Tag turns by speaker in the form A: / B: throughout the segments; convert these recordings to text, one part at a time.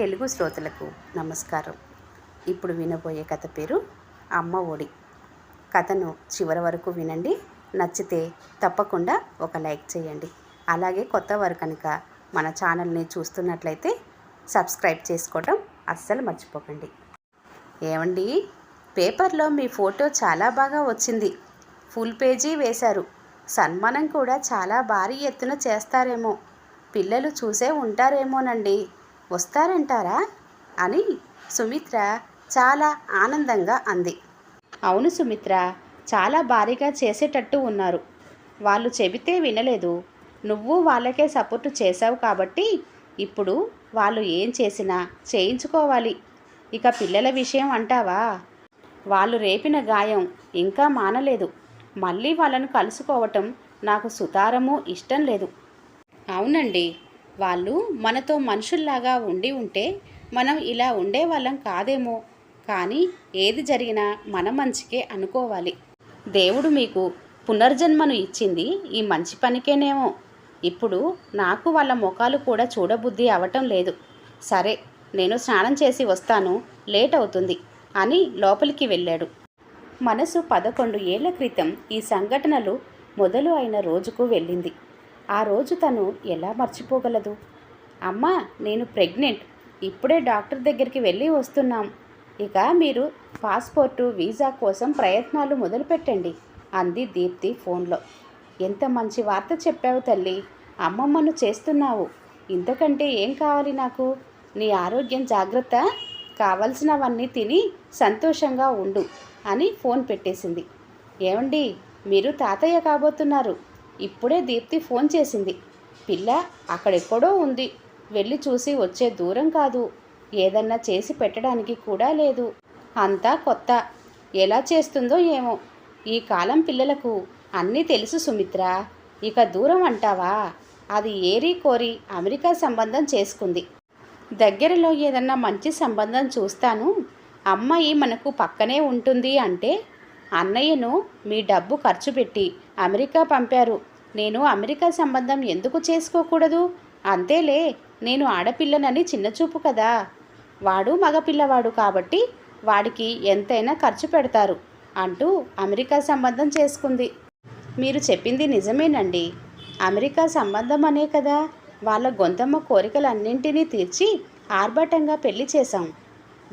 A: తెలుగు శ్రోతలకు నమస్కారం. ఇప్పుడు వినబోయే కథ పేరు అమ్మ ఒడి. కథను చివరి వరకు వినండి. నచ్చితే తప్పకుండా ఒక లైక్ చేయండి. అలాగే కొత్త వారు కనుక మన ఛానల్ని చూస్తున్నట్లయితే సబ్స్క్రైబ్ చేసుకోవటం అస్సలు మర్చిపోకండి. ఏమండి? పేపర్లో మీ ఫోటో చాలా బాగా వచ్చింది. ఫుల్ పేజీ వేశారు. సన్మానం కూడా చాలా భారీ ఎత్తున చేస్తారేమో. పిల్లలు చూసే ఉంటారేమోనండి. వస్తారంటారా? అని సుమిత్ర చాలా ఆనందంగా అంది. అవును సుమిత్ర చాలా భారీగా చేసేటట్టు ఉన్నారు. వాళ్ళు చెబితే వినలేదు. నువ్వు వాళ్ళకే సపోర్టు చేశావు కాబట్టి ఇప్పుడు వాళ్ళు ఏం చేసినా చేయించుకోవాలి. ఇక పిల్లల విషయం అంటావా? వాళ్ళు రేపిన గాయం ఇంకా మానలేదు. మళ్ళీ వాళ్ళను కలుసుకోవటం నాకు సుతారము ఇష్టం లేదు. అవునండి వాళ్ళు మనతో మనుషుల్లాగా ఉండి ఉంటే మనం ఇలా ఉండేవాళ్ళం కాదేమో. కానీ ఏది జరిగినా మన మంచికే అనుకోవాలి. దేవుడు మీకు పునర్జన్మను ఇచ్చింది ఈ మంచి పనికేనేమో. ఇప్పుడు నాకు వాళ్ళ ముఖాలు కూడా చూడబుద్ధి అవటం లేదు. సరే నేను స్నానం చేసి వస్తాను లేట్ అవుతుంది అని లోపలికి వెళ్ళాడు. మనసు పదకొండు ఏళ్ళ క్రితం ఈ సంఘటనలు మొదలు అయిన రోజుకు వెళ్ళింది. ఆ రోజు తను ఎలా మర్చిపోగలదు? అమ్మా నేను ప్రెగ్నెంట్. ఇప్పుడే డాక్టర్ దగ్గరికి వెళ్ళి వస్తున్నాం. ఇక మీరు పాస్పోర్టు వీసా కోసం ప్రయత్నాలు మొదలుపెట్టండి అంది దీప్తి ఫోన్లో. ఎంత మంచి వార్త చెప్పావు తల్లి. అమ్మమ్మను చేస్తున్నావు. ఇంతకంటే ఏం కావాలి నాకు? నీ ఆరోగ్యం జాగ్రత్త. కావలసినవన్నీ తిని సంతోషంగా ఉండు అని ఫోన్ పెట్టేసింది. ఏమండి మీరు తాతయ్య కాబోతున్నారు. ఇప్పుడే దీప్తి ఫోన్ చేసింది. పిల్ల అక్కడెక్కడో ఉంది. వెళ్ళి చూసి వచ్చే దూరం కాదు. ఏదన్నా చేసి పెట్టడానికి కూడా లేదు. అంతా కొత్త. ఎలా చేస్తుందో ఏమో. ఈ కాలం పిల్లలకు అన్నీ తెలుసు సుమిత్ర. ఇక దూరం అంటావా? అది ఏరి కోరి అమెరికా సంబంధం చేసుకుంది. దగ్గరలో ఏదన్నా మంచి సంబంధం చూస్తాను. అమ్మాయి మనకు పక్కనే ఉంటుంది అంటే అన్నయ్యను మీ డబ్బు ఖర్చు పెట్టి అమెరికా పంపారు. నేను అమెరికా సంబంధం ఎందుకు చేసుకోకూడదు? అంతేలే నేను ఆడపిల్లనని చిన్నచూపు కదా. వాడు మగపిల్లవాడు కాబట్టి వాడికి ఎంతైనా ఖర్చు పెడతారు అంటూ అమెరికా సంబంధం చేసుకుంది. మీరు చెప్పింది నిజమేనండి. అమెరికా సంబంధం అనే కదా వాళ్ళ గొంతమ్మ కోరికలన్నింటినీ తీర్చి ఆర్భాటంగా పెళ్ళి చేశాం.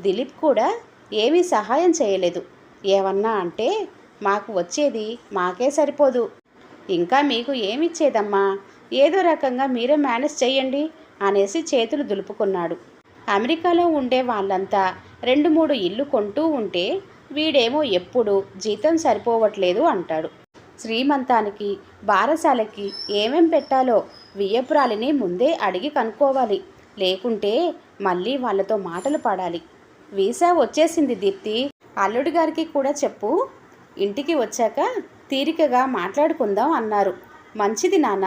A: దిలీప్ కూడా ఏమీ సహాయం చేయలేదు. ఏమన్నా అంటే మాకు వచ్చేది మాకే సరిపోదు. ఇంకా మీకు ఏమిచ్చేదమ్మా? ఏదో రకంగా మీరే మేనేజ్ చేయండి అనేసి చేతులు దులుపుకున్నాడు. అమెరికాలో ఉండే వాళ్ళంతా రెండు మూడు ఇల్లు కొంటూ ఉంటే వీడేమో ఎప్పుడు జీతం సరిపోవట్లేదు అంటాడు. శ్రీమంతానికి బారసాలకి ఏమేం పెట్టాలో వియ్యపురాలిని ముందే అడిగి కనుక్కోవాలి. లేకుంటే మళ్ళీ వాళ్ళతో మాటలు పడాలి. వీసా వచ్చేసింది దీప్తి. అల్లుడి గారికి కూడా చెప్పు. ఇంటికి వచ్చాక తీరికగా మాట్లాడుకుందాం అన్నారు. మంచిది నాన్న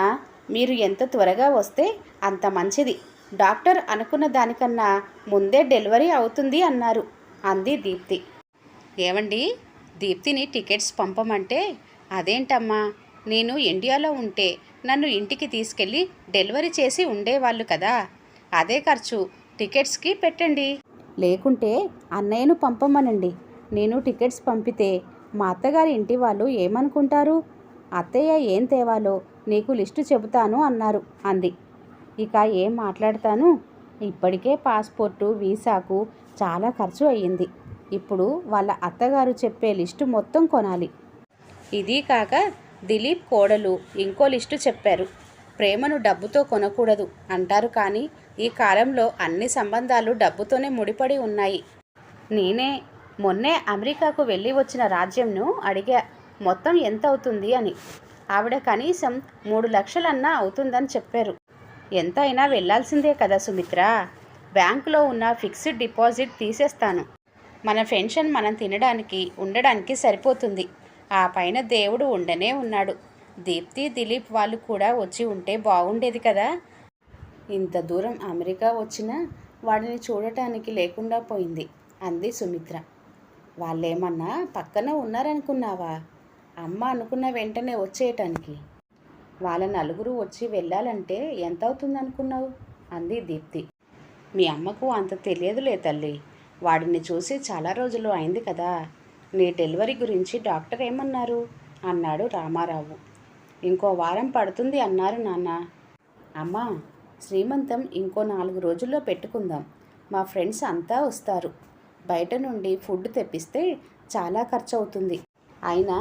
A: మీరు ఎంత త్వరగా వస్తే అంత మంచిది. డాక్టర్ అనుకున్న దానికన్నా ముందే డెలివరీ అవుతుంది అన్నారు. అంది దీప్తి. ఏమండి దీప్తిని టికెట్స్ పంపమంటే అదేంటమ్మా? నేను ఇండియాలో ఉంటే నన్ను ఇంటికి తీసుకెళ్ళి డెలివరీ చేసి ఉండేవాళ్ళు కదా. అదే ఖర్చు టికెట్స్కి పెట్టండి. లేకుంటే అన్నయ్యను పంపమనండి. నేను టికెట్స్ పంపితే మా అత్తగారి ఇంటి వాళ్ళు ఏమనుకుంటారు? అత్తయ్య ఏం తేవాలో నీకు లిస్టు చెబుతాను అన్నారు అంది. ఇక ఏం మాట్లాడతాను? ఇప్పటికే పాస్పోర్టు వీసాకు చాలా ఖర్చు అయ్యింది. ఇప్పుడు వాళ్ళ అత్తగారు చెప్పే లిస్టు మొత్తం కొనాలి. ఇది కాక దిలీప్ కోడలు ఇంకో లిస్టు చెప్పారు. ప్రేమను డబ్బుతో కొనకూడదు అంటారు కానీ ఈ కాలంలో అన్ని సంబంధాలు డబ్బుతోనే ముడిపడి ఉన్నాయి. నేనే మొన్నే అమెరికాకు వెళ్ళి వచ్చిన రాజ్యంను అడిగా మొత్తం ఎంత అవుతుంది అని. ఆవిడ కనీసం మూడు లక్షలన్నా అవుతుందని చెప్పారు. ఎంతైనా వెళ్ళాల్సిందే కదా సుమిత్ర. బ్యాంకులో ఉన్న ఫిక్స్డ్ డిపాజిట్ తీసేస్తాను. మన పెన్షన్ మనం తినడానికి ఉండడానికి సరిపోతుంది. ఆ పైన దేవుడు ఉండనే ఉన్నాడు. దీప్తి దిలీప్ వాళ్ళు కూడా వచ్చి ఉంటే బాగుండేది కదా. ఇంత దూరం అమెరికా వచ్చినా వాడిని చూడటానికి లేకుండా పోయింది అంది సుమిత్ర. వాళ్ళేమన్నా పక్కన ఉన్నారనుకున్నావా? అమ్మ అనుకున్న వెంటనే వచ్చేయటానికి. వాళ్ళ నలుగురు వచ్చి వెళ్ళాలంటే ఎంత అవుతుంది అనుకున్నావు అంది దీప్తి. మీ అమ్మకు అంత తెలియదులే తల్లి. వాడిని చూసి చాలా రోజులు అయింది కదా. నీ డెలివరీ గురించి డాక్టర్ ఏమన్నారు? అన్నాడు రామారావు. ఇంకో వారం పడుతుంది అన్నారు నాన్న. అమ్మా శ్రీమంతం ఇంకో నాలుగు రోజుల్లో పెట్టుకుందాం. మా ఫ్రెండ్స్ అంతా వస్తారు. బయట నుండి ఫుడ్ తెప్పిస్తే చాలా ఖర్చు అవుతుంది అయినా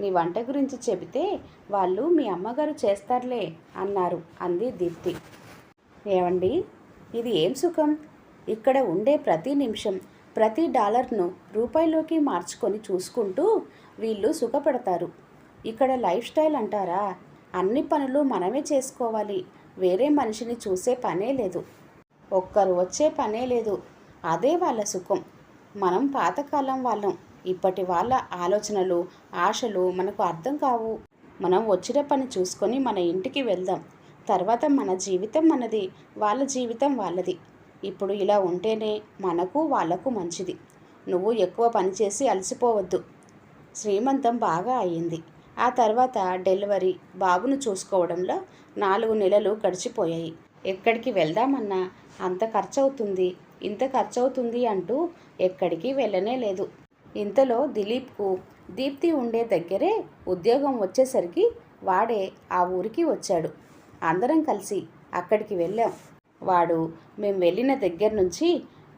A: నీ వంట గురించి చెబితే వాళ్ళు మీ అమ్మగారు చేస్తారులే అన్నారు అంది దీప్తి. ఏమండి ఇది ఏం సుఖం? ఇక్కడ ఉండే ప్రతి నిమిషం ప్రతి డాలర్ను రూపాయిలోకి మార్చుకొని చూసుకుంటూ వీళ్ళు సుఖపడతారు. ఇక్కడ లైఫ్ స్టైల్ అంటారా? అన్ని పనులు మనమే చేసుకోవాలి. వేరే మనిషిని చూసే పనే లేదు. ఒక్కరు వచ్చే పనే లేదు. అదే వాళ్ళ సుఖం. మనం పాతకాలం వాళ్ళం. ఇప్పటి వాళ్ళ ఆలోచనలు ఆశలు మనకు అర్థం కావు. మనం వచ్చిన పని చూసుకొని మన ఇంటికి వెళ్దాం. తర్వాత మన జీవితం మనది వాళ్ళ జీవితం వాళ్ళది. ఇప్పుడు ఇలా ఉంటేనే మనకు వాళ్ళకు మంచిది. నువ్వు ఎక్కువ పని చేసి అలసిపోవద్దు. శ్రీమంతం బాగా అయ్యింది ఆ తర్వాత డెలివరీ బాబును చూసుకోవడంలో నాలుగు నెలలు గడిచిపోయాయి. ఎక్కడికి వెళ్దామన్నా అంత ఖర్చవుతుంది ఇంత ఖర్చవుతుంది అంటూ ఎక్కడికి వెళ్ళనే లేదు. ఇంతలో దిలీప్కు దీప్తి ఉండే దగ్గరే ఉద్యోగం వచ్చేసరికి వాడే ఆ ఊరికి వచ్చాడు. అందరం కలిసి అక్కడికి వెళ్ళాం. వాడు మేము వెళ్ళిన దగ్గర నుంచి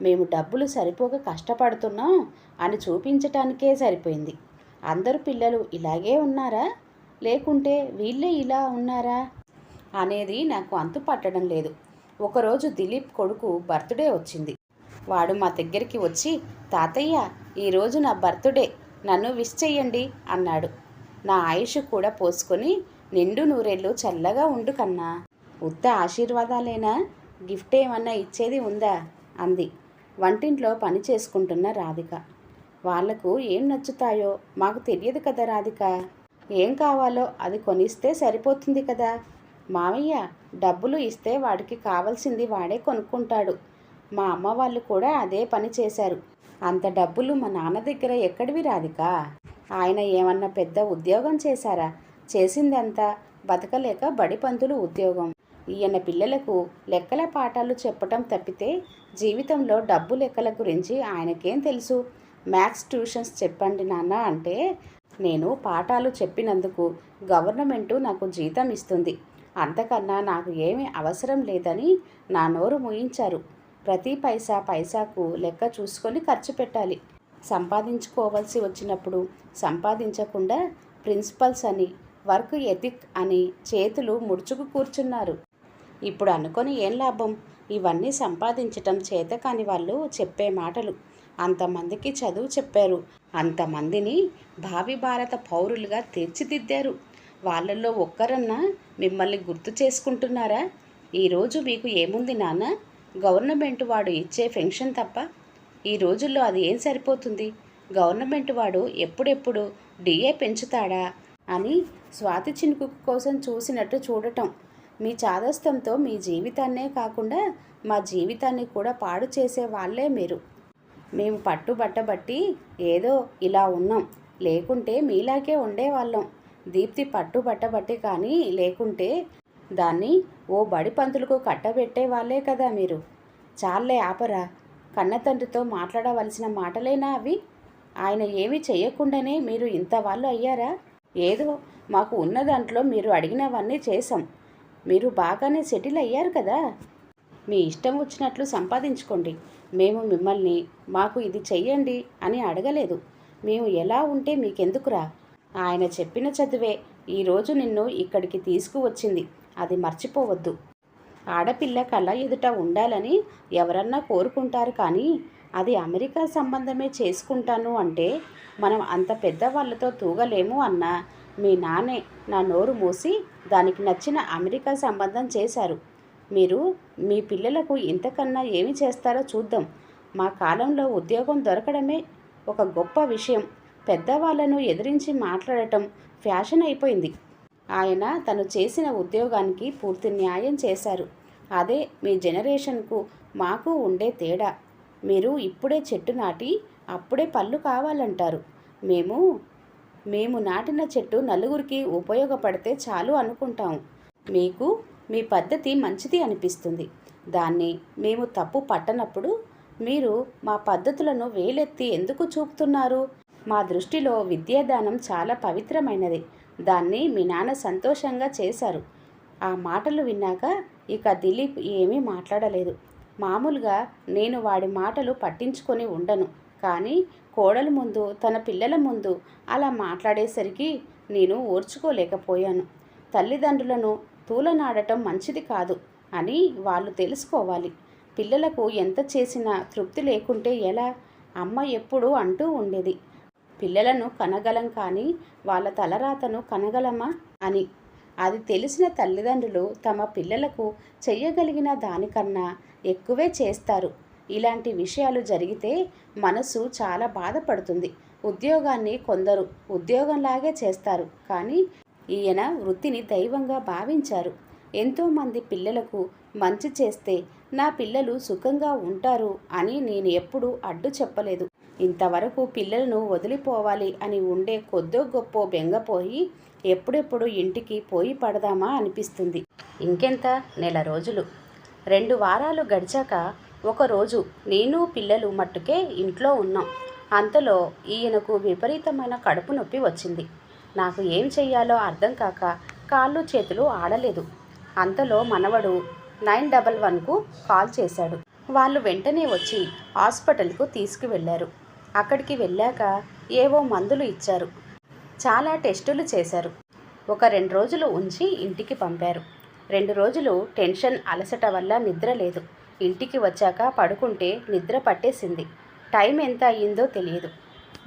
A: మేము డబ్బులు సరిపోక కష్టపడుతున్నాం అని చూపించటానికే సరిపోయింది. అందరు పిల్లలు ఇలాగే ఉన్నారా? లేకుంటే వీళ్ళే ఇలా ఉన్నారా? అనేది నాకు అంతు పట్టడం లేదు. ఒకరోజు దిలీప్ కొడుకు బర్త్డే వచ్చింది. వాడు మా దగ్గరికి వచ్చి తాతయ్య ఈరోజు నా బర్త్డే నన్ను విష్ చెయ్యండి అన్నాడు. నా ఆయుష్ కూడా పోసుకొని నిండు నూరేళ్ళు చల్లగా ఉండు కన్నా. ఉత్త ఆశీర్వాదాలేనా? గిఫ్ట్ ఏమన్నా ఇచ్చేది ఉందా? అంది. వంటింట్లో పని చేసుకుంటున్న రాధిక. వాళ్ళకు ఏం నచ్చుతాయో మాకు తెలియదు కదా రాధిక. ఏం కావాలో అది కొనిస్తే సరిపోతుంది కదా. మామయ్య డబ్బులు ఇస్తే వాడికి కావాల్సింది వాడే కొనుక్కుంటాడు. మా అమ్మ వాళ్ళు కూడా అదే పని చేశారు. అంత డబ్బులు మా నాన్న దగ్గర ఎక్కడివి రాధిక? ఆయన ఏమన్నా పెద్ద ఉద్యోగం చేశారా? చేసిందంతా బతకలేక బడి పంతులు ఉద్యోగం. ఈయన పిల్లలకు లెక్కల పాఠాలు చెప్పటం తప్పితే జీవితంలో డబ్బు లెక్కల గురించి ఆయనకేం తెలుసు? మ్యాథ్స్ ట్యూషన్స్ చెప్పండి నాన్న అంటే నేను పాఠాలు చెప్పినందుకు గవర్నమెంటు నాకు జీతం ఇస్తుంది. అంతకన్నా నాకు ఏమీ అవసరం లేదని నా నోరు ముయించారు. ప్రతి పైసా పైసాకు లెక్క చూసుకొని ఖర్చు పెట్టాలి. సంపాదించుకోవాల్సి వచ్చినప్పుడు సంపాదించకుండా ప్రిన్సిపల్స్ అని వర్క్ ఎథిక్ అని చేతులు ముడుచుకు కూర్చున్నారు. ఇప్పుడు అనుకొని ఏం లాభం? ఇవన్నీ సంపాదించటం చేత కాని వాళ్ళు చెప్పే మాటలు. అంతమందికి చదువు చెప్పారు. అంతమందిని భావి భారత పౌరులుగా తీర్చిదిద్దారు. వాళ్ళల్లో ఒక్కరన్నా మిమ్మల్ని గుర్తు చేసుకుంటున్నారా? ఈరోజు మీకు ఏముంది నాన్న? గవర్నమెంట్ వాడు ఇచ్చే పెన్షన్ తప్ప ఈ రోజుల్లో అది ఏం సరిపోతుంది? గవర్నమెంట్ వాడు ఎప్పుడెప్పుడు డిఏ పెంచుతాడా? అని స్వాతి చినుకు కోసం చూసినట్టు చూడటం. మీ చాదస్తంతో మీ జీవితాన్నే కాకుండా మా జీవితాన్ని కూడా పాడు చేసే వాళ్ళే మీరు. మేము పట్టుబట్టబట్టి ఏదో ఇలా ఉన్నాం. లేకుంటే మీలాగే ఉండేవాళ్ళం. దీప్తి పట్టుబట్టబట్టి కానీ లేకుంటే దాన్ని ఓ బడి పంతులకు కట్టబెట్టే వాళ్ళే కదా మీరు. చాలే ఆపరా. కన్నతండ్రితో మాట్లాడవలసిన మాటలేనా అవి? ఆయన ఏమీ చేయకుండానే మీరు ఇంత వాళ్ళు అయ్యారా? ఏదో మాకు ఉన్న దాంట్లో మీరు అడిగినవన్నీ చేశాం. మీరు బాగానే సెటిల్ అయ్యారు కదా. మీ ఇష్టం వచ్చినట్లు సంపాదించుకోండి. మేము మిమ్మల్ని మాకు ఇది చెయ్యండి అని అడగలేదు. మేము ఎలా ఉంటే మీకెందుకురా? ఆయన చెప్పిన చదువే ఈరోజు నిన్ను ఇక్కడికి తీసుకువచ్చింది. అది మర్చిపోవద్దు. ఆడపిల్ల కళ ఎదుట ఉండాలని ఎవరన్నా కోరుకుంటారు కానీ అది అమెరికా సంబంధమే చేసుకుంటాను అంటే మనం అంత పెద్దవాళ్ళతో తూగలేము అన్న. మీ నాన్నే నా నోరు మూసి దానికి నచ్చిన అమెరికా సంబంధం చేశారు. మీరు మీ పిల్లలకు ఇంతకన్నా ఏమి చేస్తారో చూద్దాం. మా కాలంలో ఉద్యోగం దొరకడమే ఒక గొప్ప విషయం. పెద్దవాళ్ళను ఎదిరించి మాట్లాడటం ఫ్యాషన్ అయిపోయింది. ఆయన తను చేసిన ఉద్యోగానికి పూర్తి న్యాయం చేశారు. అదే మీ జనరేషన్కు మాకు ఉండే తేడా. మీరు ఇప్పుడే చెట్టు నాటి అప్పుడే పళ్ళు కావాలంటారు. మేము మేము నాటిన చెట్టు నలుగురికి ఉపయోగపడితే చాలు అనుకుంటాం. మీకు మీ పద్ధతి మంచిది అనిపిస్తుంది. దాన్ని మేము తప్పు పట్టనప్పుడు మీరు మా పద్ధతులను వేలెత్తి ఎందుకు చూపుతున్నారు? మా దృష్టిలో విద్యాదానం చాలా పవిత్రమైనది. దాన్ని మీ నాన్న సంతోషంగా చేశారు. ఆ మాటలు విన్నాక ఇక దిలీప్ ఏమీ మాట్లాడలేదు. మామూలుగా నేను వాడి మాటలు పట్టించుకొని ఉండను. కానీ కోడల ముందు తన పిల్లల ముందు అలా మాట్లాడేసరికి నేను ఓర్చుకోలేకపోయాను. తల్లిదండ్రులను తూలనాడటం మంచిది కాదు అని వాళ్ళు తెలుసుకోవాలి. పిల్లలకు ఎంత చేసినా తృప్తి లేకుంటే ఎలా? అమ్మ ఎప్పుడూ అంటూ ఉండేది. పిల్లలను కనగలం కానీ వాళ్ళ తలరాతను కనగలమా అని. అది తెలిసిన తల్లిదండ్రులు తమ పిల్లలకు చెయ్యగలిగిన దానికన్నా ఎక్కువే చేస్తారు. ఇలాంటి విషయాలు జరిగితే మనసు చాలా బాధపడుతుంది. ఉద్యోగాన్ని కొందరు ఉద్యోగంలాగే చేస్తారు. కానీ ఈయన వృత్తిని దైవంగా భావించారు. ఎంతోమంది పిల్లలకు మంచి చేస్తే నా పిల్లలు సుఖంగా ఉంటారు అని నేను ఎప్పుడూ అడ్డు చెప్పలేదు. ఇంతవరకు పిల్లలను వదిలిపోవాలి అని ఉండే కొద్దో గొప్పో బెంగపోయి ఎప్పుడెప్పుడు ఇంటికి పోయి పడదామా అనిపిస్తుంది. ఇంకెంత? నెల రోజులు. రెండు వారాలు గడిచాక ఒకరోజు నేను పిల్లలు మట్టుకే ఇంట్లో ఉన్నాం. అంతలో ఈయనకు విపరీతమైన కడుపు నొప్పి వచ్చింది. నాకు ఏం చెయ్యాలో అర్థం కాక కాళ్ళు చేతులు ఆడలేదు. అంతలో మనవడు నైన్ డబల్ వన్కు కాల్ చేశాడు. వాళ్ళు వెంటనే వచ్చి హాస్పిటల్కు తీసుకువెళ్ళారు. అక్కడికి వెళ్ళాక ఏవో మందులు ఇచ్చారు. చాలా టెస్టులు చేశారు. ఒక రెండు రోజులు ఉంచి ఇంటికి పంపారు. రెండు రోజులు టెన్షన్ అలసట వల్ల నిద్ర లేదు. ఇంటికి వచ్చాక పడుకుంటే నిద్ర పట్టేసింది. టైం ఎంత అయ్యిందో తెలియదు.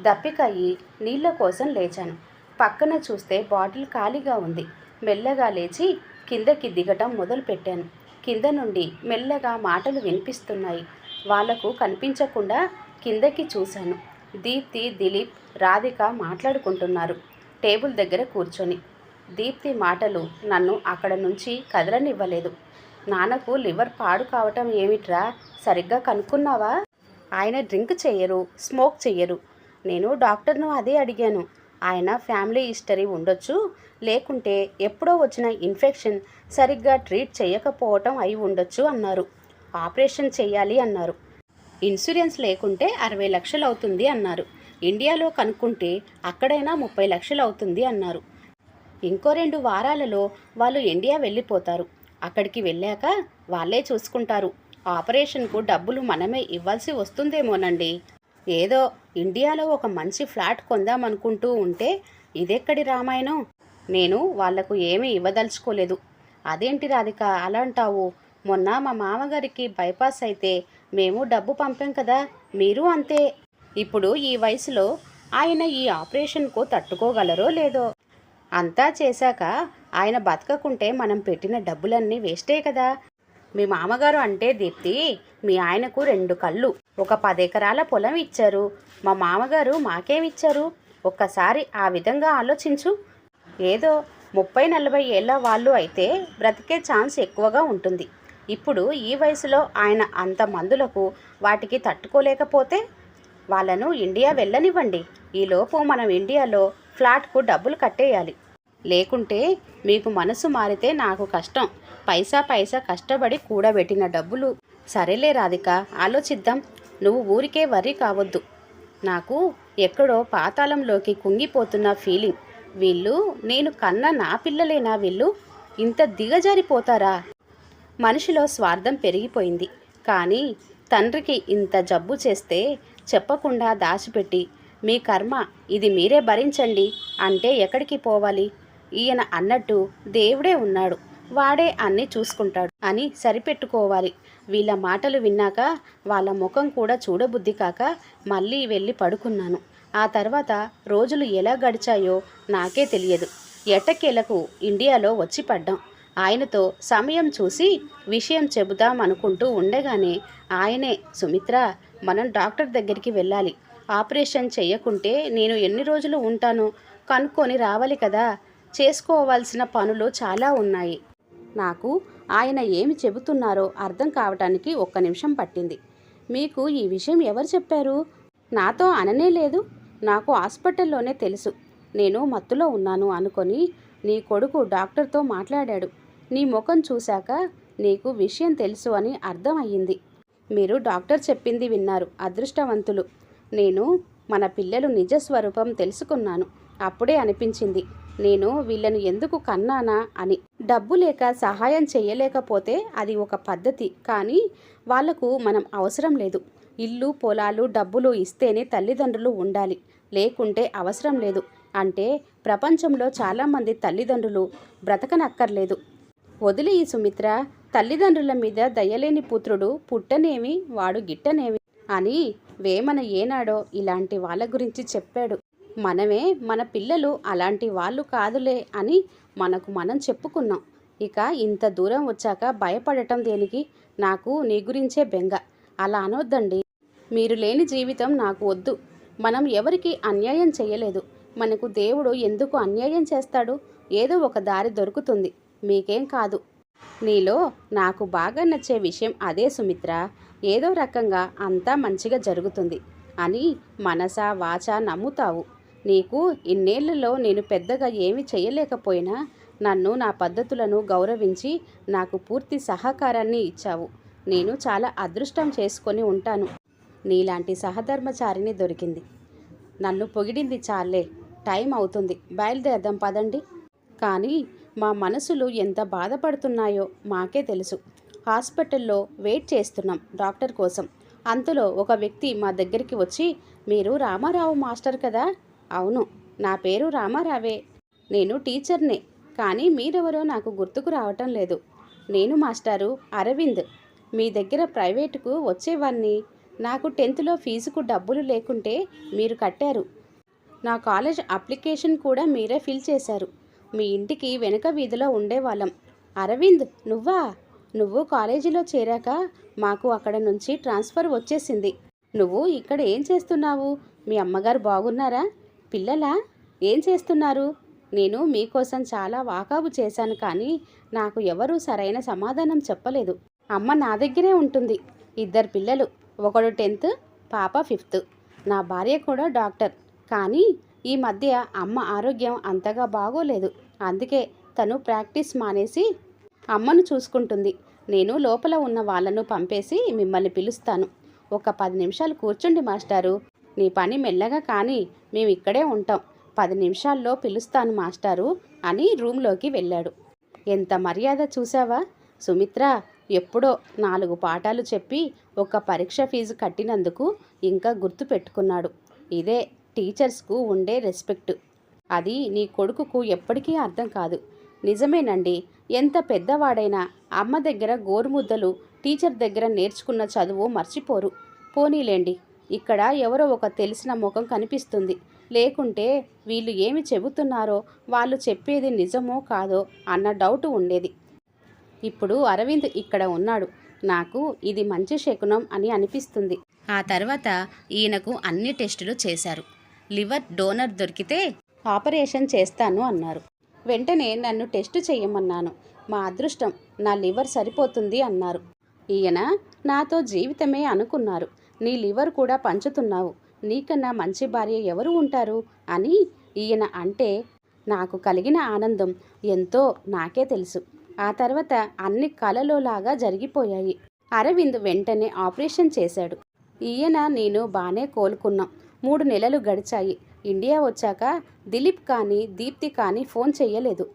A: దప్పికయ్యి నీళ్ళ కోసం లేచాను. పక్కన చూస్తే బాటిల్ ఖాళీగా ఉంది. మెల్లగా లేచి కిందకి దిగటం మొదలుపెట్టాను. కింద నుండి మెల్లగా మాటలు వినిపిస్తున్నాయి. వాళ్ళకు కనిపించకుండా కిందకి చూశాను. దీప్తి దిలీప్ రాధిక మాట్లాడుకుంటున్నారు. టేబుల్ దగ్గర కూర్చొని. దీప్తి మాటలు నన్ను అక్కడ నుంచి కదలనివ్వలేదు. నాన్నకు లివర్ పాడు కావటం ఏమిట్రా? సరిగ్గా కనుక్కున్నావా? ఆయన డ్రింక్ చెయ్యరు స్మోక్ చెయ్యరు నేను డాక్టర్ను అదే అడిగాను. ఆయన ఫ్యామిలీ హిస్టరీ ఉండొచ్చు లేకుంటే ఎప్పుడో వచ్చిన ఇన్ఫెక్షన్ సరిగ్గా ట్రీట్ చేయకపోవటం అయి ఉండొచ్చు అన్నారు. ఆపరేషన్ చేయాలి అన్నారు. ఇన్సూరెన్స్ లేకుంటే అరవై లక్షలు అవుతుంది అన్నారు. ఇండియాలో కనుక్కుంటే అక్కడైనా ముప్పై లక్షలు అవుతుంది అన్నారు. ఇంకో రెండు వారాలలో వాళ్ళు ఇండియా వెళ్ళిపోతారు. అక్కడికి వెళ్ళాక వాళ్ళే చూసుకుంటారు. ఆపరేషన్కు డబ్బులు మనమే ఇవ్వాల్సి వస్తుందేమోనండి. ఏదో ఇండియాలో ఒక మంచి ఫ్లాట్ కొందామనుకుంటూ ఉంటే ఇదెక్కడి రామాయణం? నేను వాళ్ళకు ఏమీ ఇవ్వదలుచుకోలేదు. అదేంటి రాధిక అలా అంటావు? మొన్న మా మామగారికి బైపాస్ అయితే మేము డబ్బు పంపాం కదా మీరు అంతే. ఇప్పుడు ఈ వయసులో ఆయన ఈ ఆపరేషన్కు తట్టుకోగలరో లేదో? అంతా చేశాక ఆయన బతకకుంటే మనం పెట్టిన డబ్బులన్నీ వేస్టే కదా. మీ మామగారు అంటే దీప్తి మీ ఆయనకు రెండు కళ్ళు ఒక పదెకరాల పొలం ఇచ్చారు. మా మామగారు మాకేమిచ్చారు ఒక్కసారి ఆ విధంగా ఆలోచించు. ఏదో ముప్పై నలభై ఏళ్ళ వాళ్ళు అయితే బ్రతికే ఛాన్స్ ఎక్కువగా ఉంటుంది. ఇప్పుడు ఈ వయసులో ఆయన అంత మందులకు వాటికి తట్టుకోలేకపోతే వాళ్ళను ఇండియా వెళ్ళనివ్వండి. ఈలోపు మనం ఇండియాలో ఫ్లాట్కు డబ్బులు కట్టేయాలి. లేకుంటే మీకు మనసు మారితే నాకు కష్టం. పైసా పైసా కష్టపడి కూడబెట్టిన డబ్బులు. సరేలే రాధిక ఆలోచిద్దాం. నువ్వు ఊరికే వర్రీ కావద్దు. నాకు ఎక్కడో పాతాళంలోకి కుంగిపోతున్న ఫీలింగ్. వీళ్ళు నేను కన్న నా పిల్లలేనా వీళ్ళు? ఇంత దిగజారిపోతారా? మనిషిలో స్వార్థం పెరిగిపోయింది. కానీ తండ్రికి ఇంత జబ్బు చేస్తే చెప్పకుండా దాచిపెట్టి మీ కర్మ ఇది మీరే భరించండి అంటే ఎక్కడికి పోవాలి? ఈయన అన్నట్టు దేవుడే ఉన్నాడు. వాడే అన్నీ చూసుకుంటాడు అని సరిపెట్టుకోవాలి. వీళ్ళ మాటలు విన్నాక వాళ్ళ ముఖం కూడా చూడబుద్ధి కాక మళ్ళీ వెళ్ళి పడుకున్నాను. ఆ తర్వాత రోజులు ఎలా గడిచాయో నాకే తెలియదు. ఎట్టకేలకు ఇండియాలో వచ్చి పడ్డాం. ఆయనతో సమయం చూసి విషయం చెబుదాం అనుకుంటూ ఉండగానే ఆయనే సుమిత్ర మనం డాక్టర్ దగ్గరికి వెళ్ళాలి. ఆపరేషన్ చేయకుంటే నేను ఎన్ని రోజులు ఉంటాను? కనుక్కొని రావాలి కదా. చేసుకోవాల్సిన పనులు చాలా ఉన్నాయి. నాకు ఆయన ఏమి చెబుతున్నారో అర్థం కావటానికి ఒక్క నిమిషం పట్టింది. మీకు ఈ విషయం ఎవరు చెప్పారు? నాతో అననే లేదు. నాకు హాస్పిటల్లోనే తెలుసు. నేను మత్తులో ఉన్నాను అనుకొని నీ కొడుకు డాక్టర్తో మాట్లాడాడు. నీ ముఖం చూశాక నీకు విషయం తెలుసు అని అర్థమయ్యింది. మీరు డాక్టర్ చెప్పింది విన్నారు అదృష్టవంతులు. నేను మన పిల్లలు నిజ స్వరూపం తెలుసుకున్నాను. అప్పుడే అనిపించింది నేను వీళ్ళను ఎందుకు కన్నానా అని. డబ్బు లేక సహాయం చేయలేకపోతే అది ఒక పద్ధతి కానీ వాళ్ళకు మనం అవసరం లేదు. ఇల్లు పొలాలు డబ్బులు ఇస్తేనే తల్లిదండ్రులు ఉండాలి. లేకుంటే అవసరం లేదు. అంటే ప్రపంచంలో చాలామంది తల్లిదండ్రులు బ్రతకనక్కర్లేదు. వదిలి ఈ సుమిత్ర తల్లిదండ్రుల మీద దయలేని పుత్రుడు పుట్టనేమి వాడు గిట్టనేమి? అని వేమన ఏనాడో ఇలాంటి వాళ్ళ గురించి చెప్పాడు. మనమే మన పిల్లలు అలాంటి వాళ్ళు కాదులే అని మనకు మనం చెప్పుకున్నాం. ఇక ఇంత దూరం వచ్చాక భయపడటం దేనికి? నాకు నీ గురించే బెంగ. అలా అనొద్దండి. మీరు లేని జీవితం నాకు వద్దు. మనం ఎవరికి అన్యాయం చేయలేదు. మనకు దేవుడు ఎందుకు అన్యాయం చేస్తాడు? ఏదో ఒక దారి దొరుకుతుంది. మీకేం కాదు. నీలో నాకు బాగా నచ్చే విషయం అదే సుమిత్ర. ఏదో రకంగా అంతా మంచిగా జరుగుతుంది అని మనస వాచ నమ్ముతావు. నీకు ఇన్నేళ్ళలో నేను పెద్దగా ఏమి చేయలేకపోయినా నన్ను నా పద్ధతులను గౌరవించి నాకు పూర్తి సహకారాన్ని ఇచ్చావు. నేను చాలా అదృష్టం చేసుకొని ఉంటాను. నీలాంటి సహధర్మచారిని దొరికింది. నన్ను పొగిడింది చాలే. టైం అవుతుంది. బయలుదేరదాం పదండి. కానీ మా మనసులు ఎంత బాధపడుతున్నాయో మాకే తెలుసు. హాస్పిటల్లో వెయిట్ చేస్తున్నాం డాక్టర్ కోసం. అంతలో ఒక వ్యక్తి మా దగ్గరికి వచ్చి మీరు రామారావు మాస్టర్ కదా? అవును. నా పేరు రామారావే. నేను టీచర్నే. కానీ మీరెవరో నాకు గుర్తుకు రావటం లేదు. నేను మాస్టారు అరవింద్. మీ దగ్గర ప్రైవేటుకు వచ్చేవాన్ని నాకు టెన్త్లో ఫీజుకు డబ్బులు లేకుంటే మీరు కట్టారు. నా కాలేజ్ అప్లికేషన్ కూడా మీరే ఫిల్ చేశారు. మీ ఇంటికి వెనుక వీధిలో ఉండేవాళ్ళం. అరవింద్ నువ్వా? నువ్వు కాలేజీలో చేరాక మాకు అక్కడ నుంచి ట్రాన్స్ఫర్ వచ్చేసింది. నువ్వు ఇక్కడ ఏం చేస్తున్నావు? మీ అమ్మగారు బాగున్నారా? పిల్లలా? ఏం చేస్తున్నారు? నేను మీకోసం చాలా వాకాబు చేశాను కానీ నాకు ఎవరూ సరైన సమాధానం చెప్పలేదు. అమ్మ నా దగ్గరే ఉంటుంది. ఇద్దరు పిల్లలు. ఒకడు టెన్త్ పాప ఫిఫ్త్. నా భార్య కూడా డాక్టర్. కానీ ఈ మధ్య అమ్మ ఆరోగ్యం అంతగా బాగోలేదు. అందుకే తను ప్రాక్టీస్ మానేసి అమ్మను చూసుకుంటుంది. నేను లోపల ఉన్న వాళ్ళను పంపేసి మిమ్మల్ని పిలుస్తాను. ఒక పది నిమిషాలు కూర్చోండి మాస్టారు. నీ పని మెల్లగా కానీ మేము ఇక్కడే ఉంటాం. పది నిమిషాల్లో పిలుస్తాను మాస్టారు అని రూమ్లోకి వెళ్ళాడు. ఎంత మర్యాద చూసావా సుమిత్ర ఎప్పుడో నాలుగు పాఠాలు చెప్పి ఒక పరీక్ష ఫీజు కట్టినందుకు ఇంకా గుర్తు పెట్టుకున్నాడు ఇదే టీచర్స్కు ఉండే రెస్పెక్ట్. అది నీ కొడుకుకు ఎప్పటికీ అర్థం కాదు. నిజమేనండి. ఎంత పెద్దవాడైనా అమ్మ దగ్గర గోరుముద్దలు టీచర్ దగ్గర నేర్చుకున్న చదువు మర్చిపోరు. పోనీలేండి. ఇక్కడ ఎవరో ఒక తెలిసిన ముఖం కనిపిస్తుంది. లేకుంటే వీళ్ళు ఏమి చెబుతున్నారో వాళ్ళు చెప్పేది నిజమో కాదో అన్న డౌట్ ఉండేది. ఇప్పుడు అరవింద్ ఇక్కడ ఉన్నాడు. నాకు ఇది మంచి శకునం అని అనిపిస్తుంది. ఆ తర్వాత ఈయనకు అన్ని టెస్టులు చేశారు. లివర్ డోనర్ దొరికితే ఆపరేషన్ చేస్తాను అన్నారు. వెంటనే నన్ను టెస్ట్ చేయమన్నాను. మా అదృష్టం నా లివర్ సరిపోతుంది అన్నారు. ఈయన నాతో జీవితమే అనుకున్నారు. నీ లివర్ కూడా పంచుతున్నావు. నీకన్నా మంచి భార్య ఎవరు ఉంటారు? అని ఈయన అంటే నాకు కలిగిన ఆనందం ఎంతో నాకే తెలుసు. ఆ తర్వాత అన్ని కలలోలాగా జరిగిపోయాయి. అరవింద్ వెంటనే ఆపరేషన్ చేశాడు. ఈయన నేను బాగానే కోలుకున్నాం. మూడు నెలలు గడిచాయి. ఇండియా వచ్చాక దిలీప్ కానీ దీప్తి కానీ ఫోన్ చేయలేదు.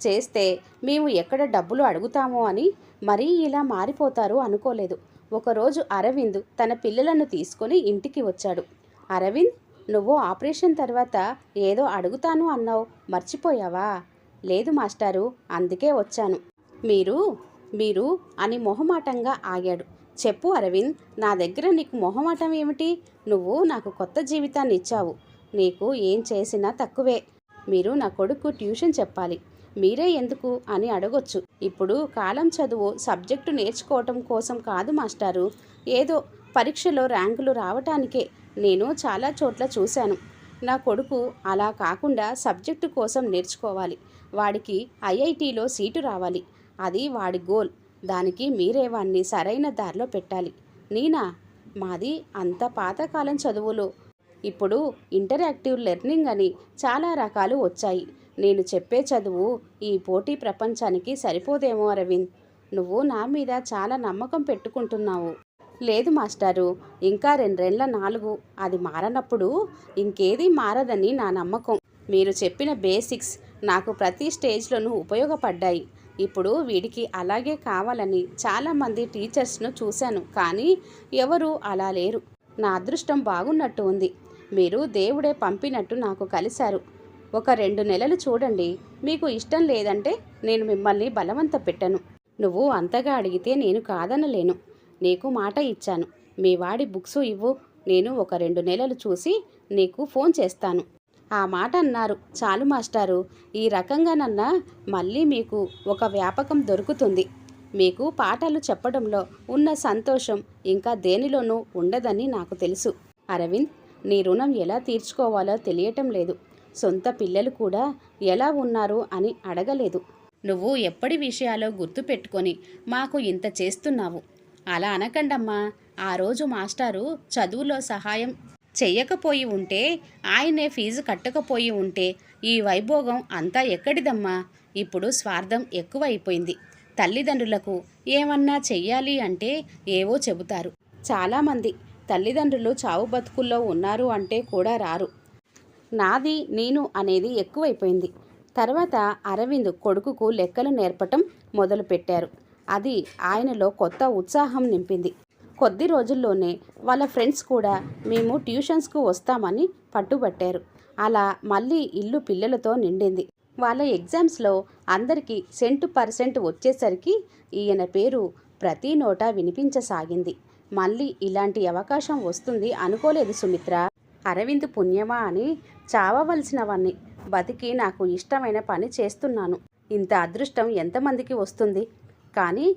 A: చేస్తే మేము ఎక్కడ డబ్బులు అడుగుతామో అని మరీ ఇలా మారిపోతారు అనుకోలేదు. ఒకరోజు అరవింద్ తన పిల్లలను తీసుకొని ఇంటికి వచ్చాడు. అరవింద్ నువ్వు ఆపరేషన్ తర్వాత ఏదో అడుగుతాను అన్నావు. మర్చిపోయావా? లేదు మాస్టారు అందుకే వచ్చాను. మీరు మీరు అని మొహమాటంగా ఆగాడు. చెప్పు అరవింద్ నా దగ్గర నీకు మొహమాటం ఏమిటి? నువ్వు నాకు కొత్త జీవితాన్ని ఇచ్చావు. నీకు ఏం చేసినా తక్కువే. మీరు నా కొడుకు ట్యూషన్ చెప్పాలి. మీరే ఎందుకు? అని అడగొచ్చు. ఇప్పుడు కాలం చదువు సబ్జెక్టు నేర్చుకోవటం కోసం కాదు మాస్టారు. ఏదో పరీక్షలో ర్యాంకులు రావటానికే నేను చాలా చోట్ల చూశాను. నా కొడుకు అలా కాకుండా సబ్జెక్టు కోసం నేర్చుకోవాలి. వాడికి ఐఐటిలో సీటు రావాలి. అది వాడి గోల్. దానికి మీరే వాణ్ణి సరైన దారిలో పెట్టాలి. నేనా మాది అంత పాతకాలం చదువులు. ఇప్పుడు ఇంటరాక్టివ్ లెర్నింగ్ అని చాలా రకాలు వచ్చాయి. నేను చెప్పే చదువు ఈ పోటీ ప్రపంచానికి సరిపోదేమో అరవింద్. నువ్వు నా మీద చాలా నమ్మకం పెట్టుకుంటున్నావు. లేదు మాస్టారు ఇంకా రెండ్రెండ్ల నాలుగు. అది మారనప్పుడు ఇంకేది మారదని నా నమ్మకం. మీరు చెప్పిన బేసిక్స్ నాకు ప్రతి స్టేజ్లోనూ ఉపయోగపడ్డాయి. ఇప్పుడు వీడికి అలాగే కావాలని చాలామంది టీచర్స్ను చూశాను కానీ ఎవరు అలా లేరు. నా అదృష్టం బాగున్నట్టు ఉంది. మీరు దేవుడే పంపినట్టు నాకు కలిశారు. ఒక రెండు నెలలు చూడండి. మీకు ఇష్టం లేదంటే నేను మిమ్మల్ని బలవంత పెట్టను. నువ్వు అంతగా అడిగితే నేను కాదనలేను. నీకు మాట ఇచ్చాను. మీ వాడి బుక్స్ ఇవ్వు. నేను ఒక రెండు నెలలు చూసి నీకు ఫోన్ చేస్తాను. ఆ మాట అన్నారు. చాలు మాస్టారు ఈ రకంగానన్నా మళ్ళీ మీకు ఒక వ్యాపకం దొరుకుతుంది. మీకు పాఠాలు చెప్పడంలో ఉన్న సంతోషం ఇంకా దేనిలోనూ ఉండదని నాకు తెలుసు. అరవింద్ నీ రుణం ఎలా తీర్చుకోవాలో తెలియటం లేదు. సొంత పిల్లలు కూడా ఎలా ఉన్నారు అని అడగలేదు. నువ్వు ఎప్పటి విషయాలో గుర్తుపెట్టుకొని మాకు ఇంత చేస్తున్నావు? అలా అనకండమ్మా. ఆ రోజు మాస్టారు చదువులో సహాయం చెయ్యకపోయి ఉంటే ఆయనే ఫీజు కట్టకపోయి ఉంటే ఈ వైభోగం అంతా ఎక్కడిదమ్మా? ఇప్పుడు స్వార్థం ఎక్కువైపోయింది. తల్లిదండ్రులకు ఏమన్నా చెయ్యాలి అంటే ఏవో చెబుతారు. చాలామంది తల్లిదండ్రులు చావు బతుకుల్లో ఉన్నారు అంటే కూడా రారు. నాది నేను అనేది ఎక్కువైపోయింది. తర్వాత అరవింద్ కొడుకుకు లెక్కలు నేర్పటం మొదలుపెట్టారు. అది ఆయనలో కొత్త ఉత్సాహం నింపింది. కొద్ది రోజుల్లోనే వాళ్ళ ఫ్రెండ్స్ కూడా మేము ట్యూషన్స్కు వస్తామని పట్టుబట్టారు. అలా మళ్ళీ ఇల్లు పిల్లలతో నిండింది. వాళ్ళ ఎగ్జామ్స్లో అందరికీ సెంటు పర్సెంట్ వచ్చేసరికి ఈయన పేరు ప్రతి నోట వినిపించసాగింది. మళ్ళీ ఇలాంటి అవకాశం వస్తుంది అనుకోలేదు సుమిత్ర. అరవింద్ పుణ్యమా అని చావవలసినవన్నీ. బతికి నాకు ఇష్టమైన పని చేస్తున్నాను. ఇంత అదృష్టం ఎంతమందికి వస్తుంది? కానీ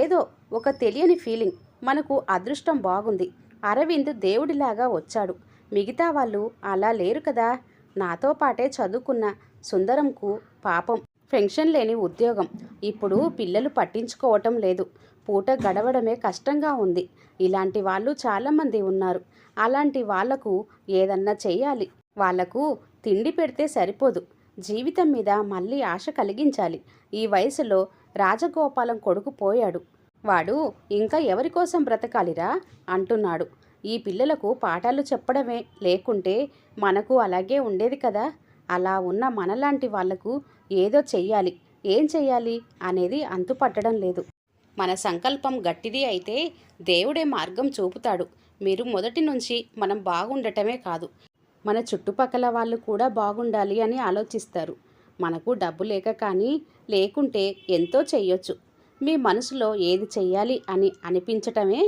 A: ఏదో ఒక తెలియని ఫీలింగ్. మనకు అదృష్టం బాగుంది. అరవింద్ దేవుడిలాగా వచ్చాడు. మిగతా వాళ్ళు అలా లేరు కదా. నాతో పాటే చదువుకున్న సుందరంకు పాపం. పెన్షన్ లేని ఉద్యోగం. ఇప్పుడు పిల్లలు పట్టించుకోవటం లేదు. పూట గడవడమే కష్టంగా ఉంది. ఇలాంటి వాళ్ళు చాలామంది ఉన్నారు. అలాంటి వాళ్ళకు ఏదన్నా చెయ్యాలి. వాళ్ళకు తిండి పెడితే సరిపోదు. జీవితం మీద మళ్ళీ ఆశ కలిగించాలి. ఈ వయసులో రాజగోపాలం కొడుకు పోయాడు. వాడు ఇంకా ఎవరి కోసం బ్రతకాలిరా? అంటున్నాడు. ఈ పిల్లలకు పాఠాలు చెప్పడమే లేకుంటే మనకు అలాగే ఉండేది కదా? అలా ఉన్న మనలాంటి వాళ్ళకు ఏదో చెయ్యాలి. ఏం చెయ్యాలి అనేది అంతుపట్టడం లేదు. మన సంకల్పం గట్టిది అయితే దేవుడే మార్గం చూపుతాడు. మీరు మొదటి నుంచి మనం బాగుండటమే కాదు మన చుట్టుపక్కల వాళ్ళు కూడా బాగుండాలి అని ఆలోచిస్తారు. మనకు డబ్బు లేక కానీ లేకుంటే ఎంతో చెయ్యొచ్చు. మీ మనసులో ఏది చెయ్యాలి అని అనిపించటమే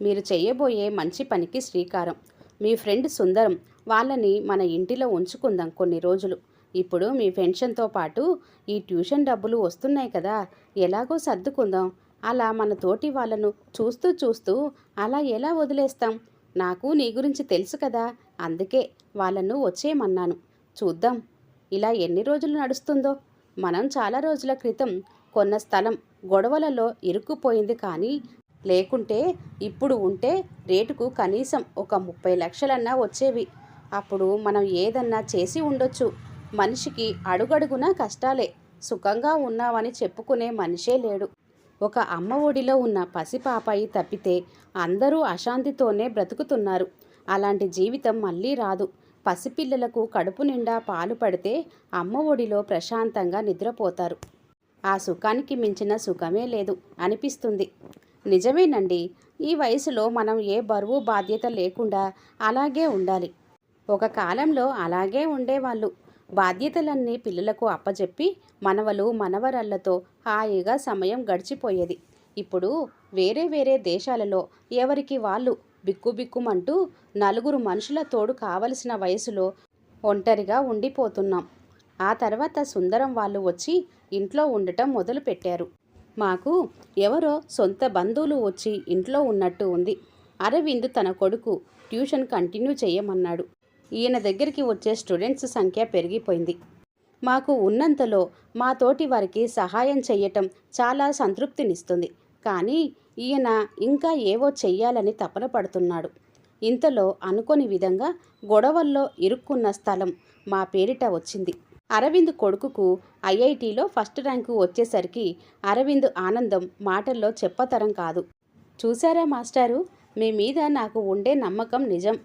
A: మీరు చేయబోయే మంచి పనికి శ్రీకారం. మీ ఫ్రెండ్ సుందరం వాళ్ళని మన ఇంటిలో ఉంచుకుందాం కొన్ని రోజులు. ఇప్పుడు మీ పెన్షన్తో పాటు ఈ ట్యూషన్ డబ్బులు వస్తున్నాయి కదా ఎలాగో సర్దుకుందాం. అలా మన తోటి వాళ్ళను చూస్తూ చూస్తూ అలా ఎలా వదిలేస్తాం? నాకు నీ గురించి తెలుసు కదా అందుకే వాళ్ళను వచ్చేయమన్నాను. చూద్దాం ఇలా ఎన్ని రోజులు నడుస్తుందో. మనం చాలా రోజుల క్రితం కొన్న స్థలం గొడవలలో ఇరుక్కుపోయింది కానీ లేకుంటే ఇప్పుడు ఉంటే రేటుకు కనీసం ఒక ముప్పై లక్షలన్నా వచ్చేవి. అప్పుడు మనం ఏదన్నా చేసి ఉండొచ్చు. మనిషికి అడుగడుగునా కష్టాలే. సుఖంగా ఉన్నామని చెప్పుకునే మనిషే లేడు. ఒక అమ్మ ఒడిలో ఉన్న పసిపాపాయి తప్పితే అందరూ అశాంతితోనే బ్రతుకుతున్నారు. అలాంటి జీవితం మళ్ళీ రాదు. పసిపిల్లలకు కడుపు నిండా పాలు పడితే అమ్మ ఒడిలో ప్రశాంతంగా నిద్రపోతారు. ఆ సుఖానికి మించిన సుఖమే లేదు అనిపిస్తుంది. నిజమేనండి. ఈ వయసులో మనం ఏ బరువు బాధ్యత లేకుండా అలాగే ఉండాలి. ఒక కాలంలో అలాగే ఉండేవాళ్ళు. బాధ్యతలన్నీ పిల్లలకు అప్పజెప్పి మనవలు మనవరళ్ళతో హాయిగా సమయం గడిచిపోయేది. ఇప్పుడు వేరే వేరే దేశాలలో ఎవరికి వాళ్ళు బిక్కుబిక్కుమంటూ నలుగురు మనుషుల తోడు కావలసిన వయసులో ఒంటరిగా ఉండిపోతున్నాం. ఆ తర్వాత సుందరం వాళ్ళు వచ్చి ఇంట్లో ఉండటం మొదలుపెట్టారు. మాకు ఎవరో సొంత బంధువులు వచ్చి ఇంట్లో ఉన్నట్టు ఉంది. అరవింద్ తన కొడుకు ట్యూషన్ కంటిన్యూ చేయమన్నాడు. ఈయన దగ్గరికి వచ్చే స్టూడెంట్స్ సంఖ్య పెరిగిపోయింది. మాకు ఉన్నంతలో మా తోటి వారికి సహాయం చేయటం చాలా సంతృప్తినిస్తుంది. కానీ ఈయన ఇంకా ఏవో చెయ్యాలని తపన పడుతున్నాడు. ఇంతలో అనుకోని విధంగా గొడవల్లో ఇరుక్కున్న స్థలం మా పేరిట వచ్చింది. అరవింద్ కొడుకుకు ఐఐటిలో ఫస్ట్ ర్యాంకు వచ్చేసరికి అరవింద్ ఆనందం మాటల్లో చెప్పతరం కాదు. చూసారా మాస్టారు? మీ మీద నాకు ఉండే నమ్మకం నిజం.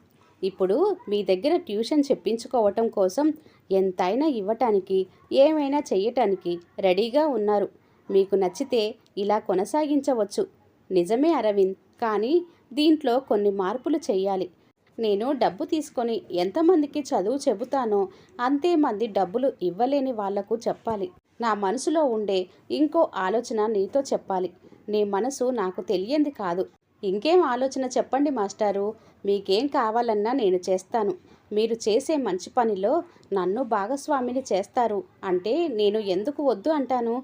A: ఇప్పుడు మీ దగ్గర ట్యూషన్ చెప్పించుకోవటం కోసం ఎంతైనా ఇవ్వటానికి ఏమైనా చెయ్యటానికి రెడీగా ఉన్నారు. మీకు నచ్చితే ఇలా కొనసాగించవచ్చు. నిజమే అరవింద్. కానీ దీంట్లో కొన్ని మార్పులు చెయ్యాలి. నేను డబ్బు తీసుకొని ఎంతమందికి చదువు చెబుతానో అంతే మంది డబ్బులు ఇవ్వలేని వాళ్ళకు చెప్పాలి. నా మనసులో ఉండే ఇంకో ఆలోచన నీతో చెప్పాలి. నీ మనసు నాకు తెలియంది కాదు. ఇంకేం ఆలోచన చెప్పండి మాస్టారు? మీకేం కావాలన్నా నేను చేస్తాను. మీరు చేసే మంచి పనిలో నన్ను భాగస్వామిని చేస్తారు. అంటే నేను ఎందుకు వద్దు అంటాను?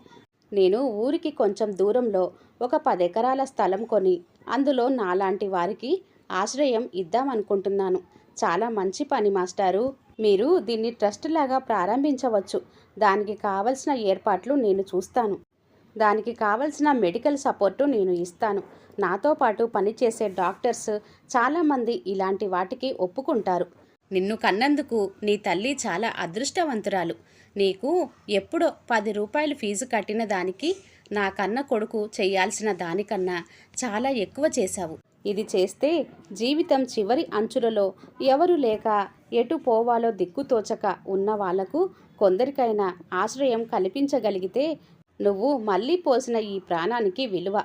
A: నేను ఊరికి కొంచెం దూరంలో ఒక పదెకరాల స్థలం కొని అందులో నాలాంటి వారికి ఆశ్రయం ఇద్దామనుకుంటున్నాను. చాలా మంచి పని మాస్టారు. మీరు దీన్ని ట్రస్ట్ లాగా ప్రారంభించవచ్చు. దానికి కావలసిన ఏర్పాట్లు నేను చూస్తాను. దానికి కావలసిన మెడికల్ సపోర్టు నేను ఇస్తాను. నాతో పాటు పనిచేసే డాక్టర్స్ చాలామంది ఇలాంటి వాటికి ఒప్పుకుంటారు. నిన్ను కన్నందుకు నీ తల్లి చాలా అదృష్టవంతురాలు. నీకు ఎప్పుడో పది రూపాయలు ఫీజు కట్టిన దానికి నా కన్న కొడుకు చేయాల్సిన దానికన్నా చాలా ఎక్కువ చేశావు. ఇది చేస్తే జీవితం చివరి అంచులలో ఎవరు లేక ఎటు పోవాలో దిక్కుతోచక ఉన్న వాళ్ళకు కొందరికైనా ఆశ్రయం కల్పించగలిగితే నువ్వు మళ్ళీ పోసిన ఈ ప్రాణానికి విలువ.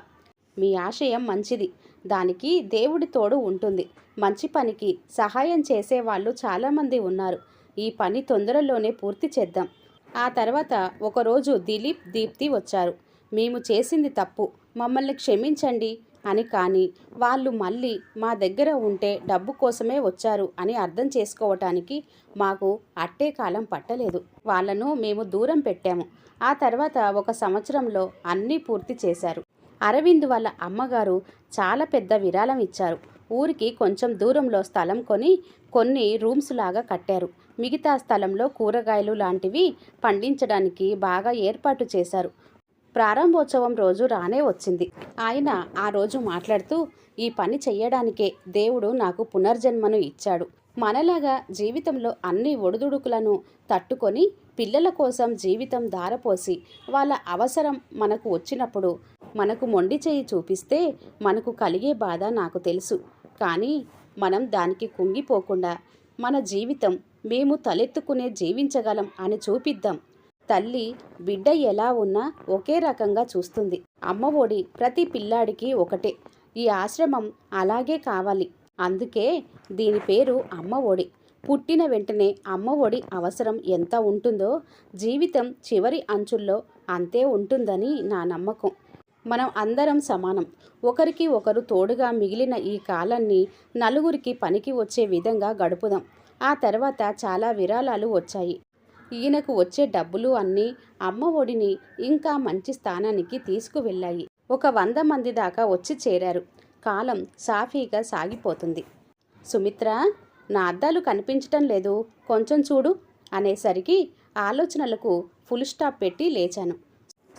A: మీ ఆశయం మంచిది. దానికి దేవుడి తోడు ఉంటుంది. మంచి పనికి సహాయం చేసేవాళ్ళు చాలామంది ఉన్నారు. ఈ పని తొందరలోనే పూర్తి చేద్దాం. ఆ తర్వాత ఒకరోజు దిలీప్ దీప్తి వచ్చారు. మేము చేసింది తప్పు. మమ్మల్ని క్షమించండి. అని కానీ వాళ్ళు మళ్ళీ మా దగ్గర ఉంటే డబ్బు కోసమే వచ్చారు అని అర్థం చేసుకోవటానికి మాకు అట్టే కాలం పట్టలేదు. వాళ్ళను మేము దూరం పెట్టాము. ఆ తర్వాత ఒక సంవత్సరంలో అన్నీ పూర్తి చేశారు. అరవింద్ వాళ్ళ అమ్మగారు చాలా పెద్ద విరాళం ఇచ్చారు. ఊరికి కొంచెం దూరంలో స్థలం కొని కొన్ని రూమ్స్ లాగా కట్టారు. మిగతా స్థలంలో కూరగాయలు లాంటివి పండించడానికి బాగా ఏర్పాటు చేశారు. ప్రారంభోత్సవం రోజు రానే వచ్చింది. ఆయన ఆ రోజు మాట్లాడుతూ ఈ పని చెయ్యడానికే దేవుడు నాకు పునర్జన్మను ఇచ్చాడు. మనలాగా జీవితంలో అన్ని ఒడిదుడుకులను తట్టుకొని పిల్లల కోసం జీవితం దారపోసి వాళ్ళ అవసరం మనకు వచ్చినప్పుడు మనకు మొండి చేయి చూపిస్తే మనకు కలిగే బాధ నాకు తెలుసు. కానీ మనం దానికి కుంగిపోకుండా మన జీవితం మేము తలెత్తుకునే జీవించగలం అని చూపిద్దాం. తల్లి బిడ్డ ఎలా ఉన్నా ఒకే రకంగా చూస్తుంది. అమ్మ ఒడి ప్రతి పిల్లాడికి ఒకటే. ఈ ఆశ్రమం అలాగే కావాలి. అందుకే దీని పేరు అమ్మ ఒడి. పుట్టిన వెంటనే అమ్మ ఒడి అవసరం ఎంత ఉంటుందో జీవితం చివరి అంచుల్లో అంతే ఉంటుందని నా నమ్మకం. మనం అందరం సమానం. ఒకరికి ఒకరు తోడుగా మిగిలిన ఈ కాలాన్ని నలుగురికి పనికి వచ్చే విధంగా గడుపుదాం. ఆ తర్వాత చాలా విరాళాలు వచ్చాయి. ఈయనకు వచ్చే డబ్బులు అన్నీ అమ్మ ఒడిని ఇంకా మంచి స్థానానికి తీసుకువెళ్ళాయి. ఒక వంద మంది దాకా వచ్చి చేరారు. కాలం సాఫీగా సాగిపోతుంది. సుమిత్ర నా అద్దాలు కనిపించటం లేదు. కొంచెం చూడు అనేసరికి ఆలోచనలకు ఫుల్ స్టాప్ పెట్టి లేచాను.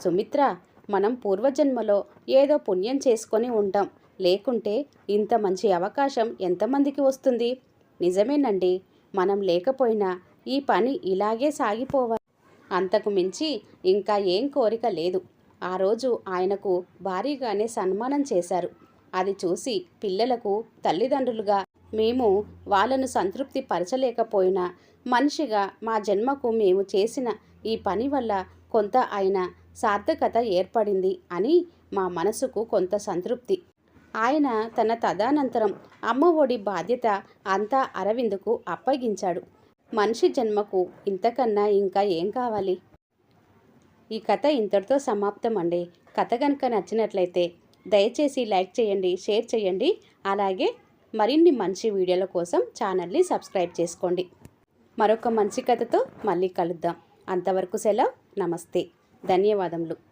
A: సుమిత్ర మనం పూర్వజన్మలో ఏదో పుణ్యం చేసుకొని ఉంటాం. లేకుంటే ఇంత మంచి అవకాశం ఎంతమందికి వస్తుంది? నిజమేనండి. మనం లేకపోయినా ఈ పని ఇలాగే సాగిపోవాలి. అంతకు మించి ఇంకా ఏం కోరిక లేదు. ఆ రోజు ఆయనకు భారీగానే సన్మానం చేశారు. అది చూసి పిల్లలకు తల్లిదండ్రులుగా మేము వాళ్ళను సంతృప్తి పరచలేకపోయినా మనిషిగా మా జన్మకు మేము చేసిన ఈ పని వల్ల కొంత ఆయన సార్థకత ఏర్పడింది అని మా మనసుకు కొంత సంతృప్తి. ఆయన తన తదనంతరం అమ్మ ఒడి బాధ్యత అంతా అరవిందుకు అప్పగించాడు. మనిషి జన్మకు ఇంతకన్నా ఇంకా ఏం కావాలి? ఈ కథ ఇంతటితో సమాప్తం అండి కథ కనుక నచ్చినట్లయితే దయచేసి లైక్ చేయండి షేర్ చేయండి. అలాగే మరిన్ని మంచి వీడియోల కోసం ఛానల్ని సబ్స్క్రైబ్ చేసుకోండి. మరొక మంచి కథతో మళ్ళీ కలుద్దాం. అంతవరకు సెలవు. నమస్తే. ధన్యవాదములు.